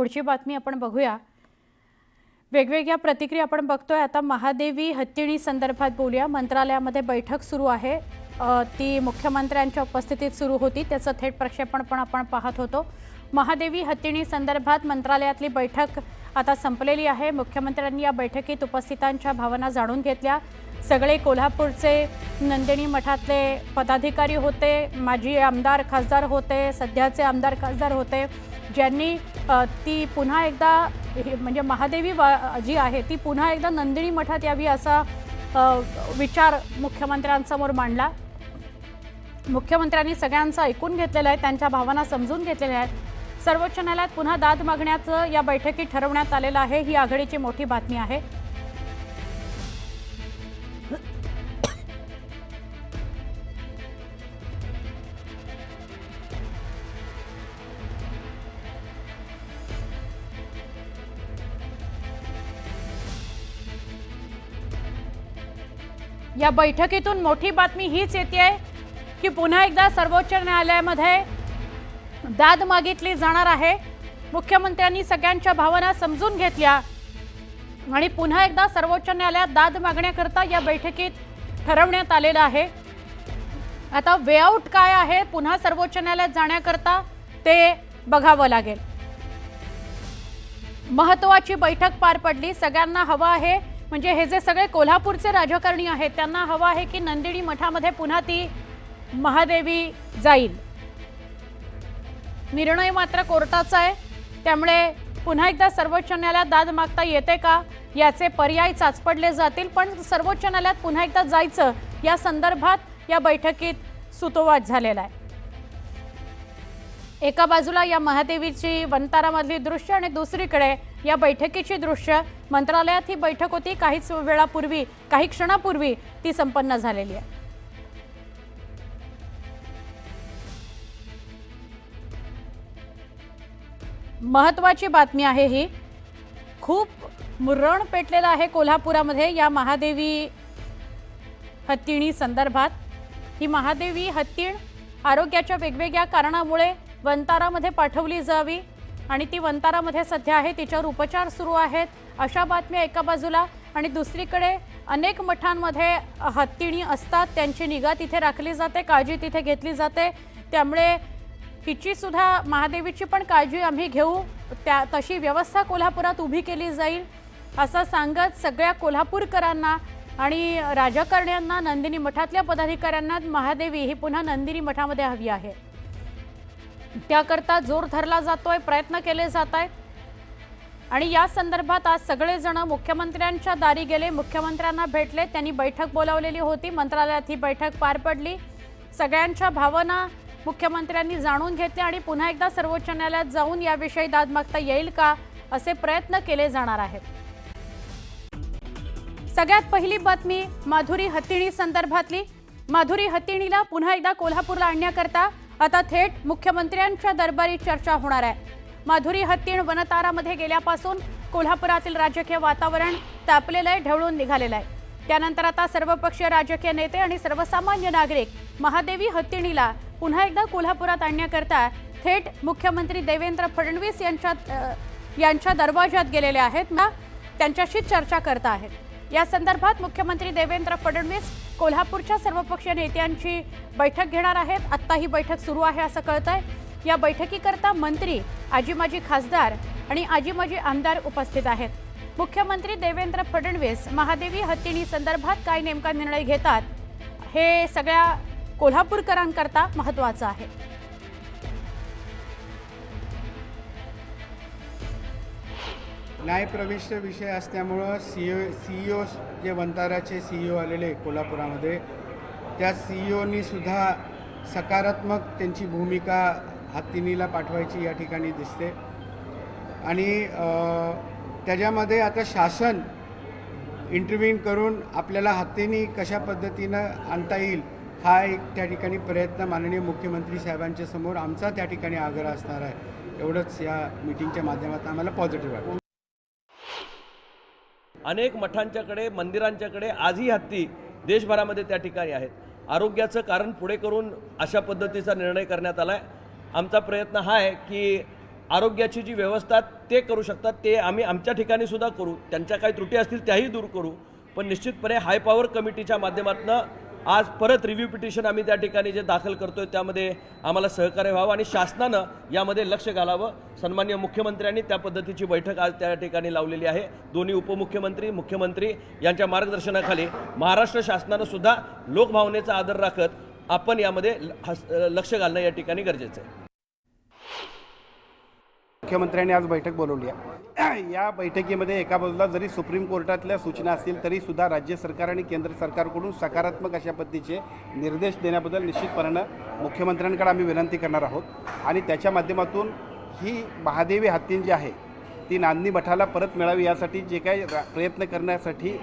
पुढची बातमी आपण बघूया. वेगवेगळ्या प्रतिक्रिया आपण बघतोय. आता महादेवी हत्तीणी संदर्भात बोलूया. मंत्रालयामध्ये बैठक सुरू आहे. ती मुख्यमंत्र्यांच्या उपस्थितीत सुरू होती. त्याचं थेट प्रक्षेपण पण आपण पाहत होतो. महादेवी हत्तीणी संदर्भात मंत्रालयातली बैठक आता संपलेली आहे. मुख्यमंत्र्यांनी या बैठकीत उपस्थितांच्या भावना जाणून घेतल्या. सगळे कोल्हापूरचे नंदिनी मठातले पदाधिकारी होते. माजी आमदार खासदार होते. सध्याचे आमदार खासदार होते. ज्यांनी ती पुन्हा एकदा हे- म्हणजे महादेवी वा जी आहे ती पुन्हा एकदा नंदिनी मठात यावी असा विचार मुख्यमंत्र्यांसमोर मांडला. मुख्यमंत्र्यांनी सगळ्यांचं ऐकून घेतलेलं आहे त्यांच्या भावना समजून घेतलेल्या आहेत. सर्वोच्च न्यायालयात पुन्हा दाद मागण्याचं या बैठकीत ठरवण्यात आलेलं आहे ही आघाडीची मोठी बातमी आहे. या बैठकीतून मोठी बातमी हीच येते आहे की पुन्हा एकदा सर्वोच्च न्यायालयामध्ये दाद मागितली जाणार आहे. मुख्यमंत्र्यांनी सगळ्यांच्या भावना समजून घेतल्या आणि पुन्हा एकदा सर्वोच्च न्यायालयात दाद मागण्याकरता या बैठकीत ठरवण्यात आलेलं आहे. आता वेआउट काय आहे पुन्हा सर्वोच्च न्यायालयात जाण्याकरता ते बघावं लागेल. महत्वाची बैठक पार पडली सगळ्यांना हवं आहे म्हणजे हे जे सगळे कोल्हापूरचे राजकारणी आहेत त्यांना हवं आहे की नंदिनी मठामध्ये पुन्हा ती महादेवी जाईल. निर्णय मात्र कोर्टाचा आहे. त्यामुळे पुन्हा एकदा सर्वोच्च न्यायालयात दाद मागता येते का? याचे पर्याय चाचपडले जातील पण सर्वोच्च न्यायालयात पुन्हा एकदा जायचं या संदर्भात या बैठकीत सुतोवाच झालेला आहे. एका बाजूला या महादेवीची वनतारामधली दृश्य आणि दुसरीकडे या बैठकीची दृश्य. मंत्रालयात ही बैठक होती. काहीच वेळापूर्वी काही क्षणापूर्वी ती संपन्न झालेली आहे. महत्वाची बातमी आहे ही. खूप मुरण पेटलेलं आहे कोल्हापुरामध्ये या महादेवी हत्तीणी संदर्भात. ही महादेवी हत्तीण आरोग्याच्या वेगवेगळ्या कारणामुळे वंतारामध्ये पाठवली जावी. आणि ती वंतारामध्ये सध्या आहे तिच्यावर उपचार सुरू आहेत. अशा बातम्या एका बाजूला. आणि दुसरीकडे अनेक मठांमध्ये हत्तीणी असतात त्यांची निगा तिथे राखली जाते काळजी तिथे घेतली जाते. त्यामुळे हिची सुद्धा महादेवीची पण काळजी आम्ही घेऊ. त्या तशी व्यवस्था कोल्हापुरात उभी केली जाईल असं सांगत सगळ्या कोल्हापूरकरांना आणि राजकारण्यांना नंदिनी मठातल्या पदाधिकाऱ्यांना महादेवी ही पुन्हा नंदिनी मठामध्ये हवी आहे. त्याकरता जोर धरला जातोय प्रयत्न केले जात आहेत आणि या संदर्भात आज सगळेजण मुख्यमंत्र्यांच्या दारी गेले. मुख्यमंत्र्यांना भेटले त्यांनी बैठक बोलावलेली होती मंत्रालयात ही बैठक पार पडली. सगळ्यांच्या भावना मुख्यमंत्र्यांनी जाणून घेतल्या आणि पुन्हा एकदा सर्वोच्च न्यायालयात जाऊन याविषयी दाद मागता येईल का असे प्रयत्न केले जाणार आहेत. सगळ्यात पहिली बातमी माधुरी हतिणी संदर्भातली. माधुरी हतिणीला पुन्हा एकदा कोल्हापूरला आणण्याकरता आता थेट मुख्यमंत्र्यांच्या दरबारी चर्चा होणार आहे. माधुरी हत्तीण वनतारामध्ये गेल्यापासून कोल्हापुरातील राजकीय वातावरण तापलेलं आहे ढवळून निघालेलं आहे. त्यानंतर आता सर्वपक्षीय राजकीय नेते आणि सर्वसामान्य नागरिक महादेवी हत्तीणीला पुन्हा एकदा कोल्हापुरात आणण्याकरता थेट मुख्यमंत्री देवेंद्र फडणवीस यांच्यात यांच्या दरवाजात गेलेले आहेत. ना त्यांच्याशी चर्चा करत आहेत. या संदर्भात मुख्यमंत्री देवेंद्र फडणवीस कोल्हापूरच्या सर्वपक्षीय नेत्यांची बैठक घेणार आहेत. आत्ता ही बैठक सुरू आहे असं कळतंय. या बैठकीकरता मंत्री आजी माजी खासदार आणि आजी माजी आमदार उपस्थित आहेत. मुख्यमंत्री देवेंद्र फडणवीस महादेवी हत्तीणी संदर्भात काय नेमका निर्णय घेतात हे सगळ्या कोल्हापूरकरांकरता महत्त्वाचं आहे. न्यायप्रविष्ट विषय असल्यामुळं सी ओ सी ओ जे वंताराचे सी ई ओ आलेले कोल्हापुरामध्ये त्या सी ई ओनी सुद्धा सकारात्मक त्यांची भूमिका हत्तीनीला पाठवायची या ठिकाणी दिसते. आणि त्याच्यामध्ये आता शासन इंटरव्हीन करून आपल्याला हत्तीनी कशा पद्धतीनं आणता येईल हा एक त्या ठिकाणी प्रयत्न माननीय मुख्यमंत्री साहेबांच्या समोर आमचा त्या ठिकाणी आग्रह असणार आहे. एवढंच या मीटिंगच्या माध्यमातून आम्हाला पॉझिटिव्ह वाटतं. अनेक मठांच्याकडे मंदिरांच्याकडे आजही हत्ती देशभरामध्ये त्या ठिकाणी आहेत. आरोग्याचं कारण पुढे करून अशा पद्धतीचा निर्णय करण्यात आला आहे आमचा प्रयत्न हा आहे की आरोग्याची जी व्यवस्था ते करू शकतात. ते आम्ही आमच्या ठिकाणी सुद्धा करू. त्यांच्या काही त्रुटी असतील त्याही दूर करू. पण निश्चितपणे हाय पॉवर कमिटीच्या माध्यमातून आज परत रिव्ह्यू पिटिशन आम्ही त्या ठिकाणी जे दाखल करतोय त्यामध्ये आम्हाला सहकार्य व्हावं आणि शासनानं यामध्ये लक्ष घालावं. सन्मान्य मुख्यमंत्र्यांनी त्या पद्धतीची बैठक आज त्या ठिकाणी लावलेली आहे. दोन्ही उपमुख्यमंत्री मुख्यमंत्री यांच्या मार्गदर्शनाखाली महाराष्ट्र शासनानं सुद्धा लोकभावनेचा आदर राखत आपण यामध्ये ल- हस- लक्ष घालणं या ठिकाणी गरजेचं आहे. मुख्यमंत्र्यांनी आज बैठक बोलवली आहे. या बैठकीमध्ये एका बाजूला जरी सुप्रीम कोर्टातल्या सूचना असतील तरी सुद्धा राज्य सरकार आणि केंद्र सरकारकडून सकारात्मक अशा पद्धतीचे निर्देश देण्याबद्दल निश्चितपणानं मुख्यमंत्र्यांकडे आम्ही विनंती करणार आहोत. आणि त्याच्या माध्यमातून ही महादेवी हत्तीन जी आहे ती नांदणी मठाला परत मिळावी यासाठी जे काही प्रयत्न करण्यासाठी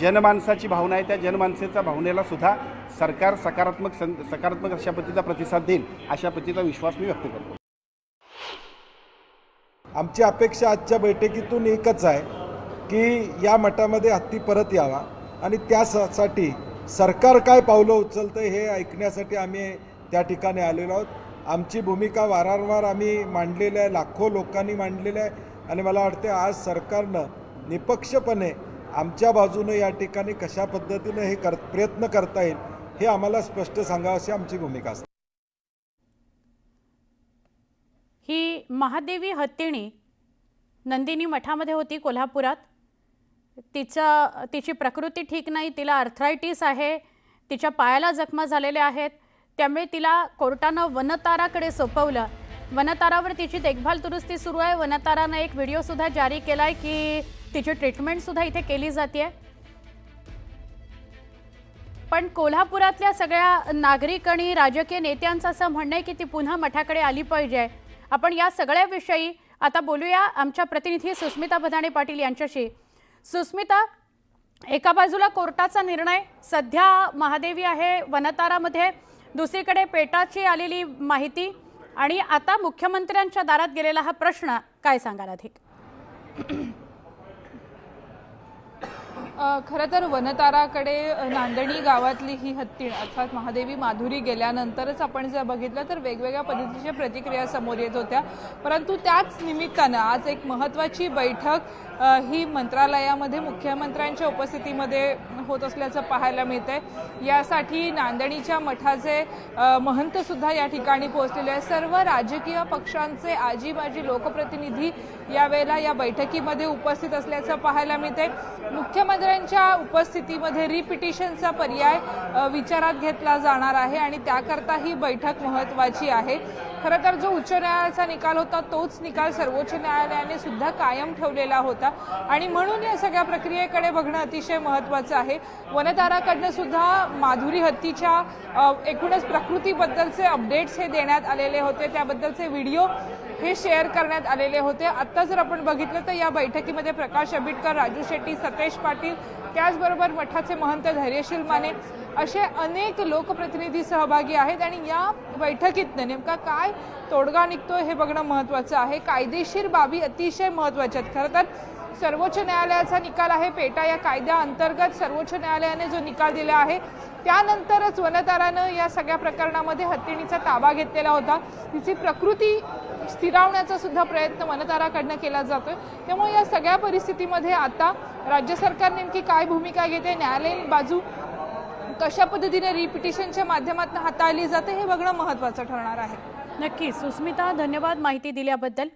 जनमानसाची भावना आहे त्या जनमानसेच्या भावनेला सुद्धा सरकार सकारात्मक सं सकारात्मक अशा पद्धतीचा प्रतिसाद देईल अशा पद्धतीचा विश्वास मी व्यक्त करतो. आमची अपेक्षा आजच्या बैठकीतून एकच आहे की या मठामध्ये हत्ती परत यावा आणि त्यासाठी सरकार काय पावलं उचलतं हे ऐकण्यासाठी आम्ही त्या ठिकाणी आलेलो आहोत. आमची भूमिका वारंवार आम्ही मांडलेली आहे लाखो लोकांनी मांडलेली आहे आणि मला वाटते आज सरकारनं निपक्षपणे आमच्या बाजूनं या ठिकाणी कशा पद्धतीनं हे कर प्रयत्न करता येईल हे आम्हाला स्पष्ट सांगावं अशी आमची भूमिका असते ही महादेवी हत्तीणी नंदिनी मठामध्ये होती कोल्हापुरात. तिचं तिची प्रकृती ठीक नाही तिला आर्थरायटिस आहे तिच्या पायाला जखमा झालेल्या आहेत त्यामुळे तिला कोर्टानं वनताराकडे सोपवलं. वनतारावर तिची देखभाल दुरुस्ती सुरू आहे. वनतारानं एक व्हिडिओसुद्धा जारी केला आहे की तिची ट्रीटमेंटसुद्धा इथे केली जाते पण कोल्हापुरातल्या सगळ्या नागरिक आणि राजकीय नेत्यांचं असं म्हणणं आहे की ती पुन्हा मठाकडे आली पाहिजे. आपण या सगळ्याविषयी आता बोलूया. आमच्या प्रतिनिधी सुस्मिता भदाणे पाटील यांच्याशी. सुस्मिता एका बाजूला कोर्टाचा निर्णय सध्या महादेवी आहे वनतारामध्ये दुसरीकडे पेटाची आलेली माहिती आणि आता मुख्यमंत्र्यांच्या दारात गेलेला हा प्रश्न काय सांगाल अधिक? खरं तर वनताराकडे नांदणी गावातली ही हत्तीण अर्थात महादेवी माधुरी गेल्यानंतरच आपण जर बघितलं तर वेगवेगळ्या पद्धतीच्या प्रतिक्रिया समोर येत होत्या. परंतु त्याच निमित्तानं आज एक महत्त्वाची बैठक ही मंत्रालयामध्ये मुख्यमंत्र्यांच्या उपस्थितीमध्ये होत असल्याचं पाहायला मिळत आहे यासाठी नांदणीच्या मठाचे महंतसुद्धा महंत सुद्धा या ठिकाणी पोहोचलेले आहेत. सर्व राजकीय पक्षांचे आजी माजी लोकप्रतिनिधी यावेळेला या बैठकीमध्ये उपस्थित असल्याचं पाहायला मिळते मुख्यमंत्र्यांच्या उपस्थितीमध्ये रिपिटिशनचा पर्याय विचारात घेतला जाणार आहे आणि त्याकरता ही बैठक महत्त्वाची आहे. खरं तर जो उच्च न्यायालयाचा निकाल होता तोच निकाल सर्वोच्च न्यायालयाने सुद्धा कायम ठेवलेला होता. आणि म्हणून या सगळ्या प्रक्रियेकडे बघणं अतिशय महत्त्वाचं आहे. वनताराकडनं सुद्धा माधुरी हत्तीच्या एकूणच प्रकृतीबद्दलचे अपडेट्स हे देण्यात आलेले होते. त्याबद्दलचे व्हिडिओ हे शेअर करण्यात आलेले होते. आत्ता जर आपण बघितलं तर या बैठकीमध्ये प्रकाश आंबेडकर राजू शेट्टी सतेश पाटील त्याचबरोबर मठाचे महंत धैर्यशील माने असे अनेक लोकप्रतिनिधी सहभागी आहेत आणि या बैठकीतनं नेमका काय तोडगा निघतोय हे बघणं महत्त्वाचं आहे. कायदेशीर बाबी अतिशय महत्त्वाच्या आहेत. खरं तर सर्वोच्च न्यायालयाचा निकाल आहे. पेटा या कायद्याअंतर्गत सर्वोच्च न्यायालयाने जो निकाल दिला आहे त्यानंतरच वनतारानं या सगळ्या प्रकरणामध्ये हत्तीणीचा ताबा घेतलेला होता. तिची प्रकृती स्थिरावण्याचा सुद्धा प्रयत्न वनताराकडनं केला जातोय. त्यामुळे या सगळ्या परिस्थितीमध्ये आता राज्य सरकार नेमकी काय भूमिका घेते? न्यायालयीन बाजू कशा पद्धतीने रिपिटेशनच्या माध्यमातून हाताळली जाते हे बघणं महत्त्वाचं ठरणार आहे. नक्की. सुस्मिता धन्यवाद माहिती दिल्याबद्दल.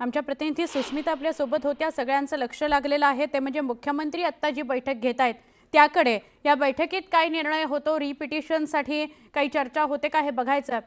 आमच्या प्रतिनिधी सुस्मिता आपल्यासोबत होत्या. सगळ्यांचं लक्ष लागलेलं आहे. ते म्हणजे मुख्यमंत्री आत्ता जी बैठक घेत आहेत त्याकडे या बैठकीत काय निर्णय होतो? रिपिटिशनसाठी काही चर्चा होते का? हे बघायचं.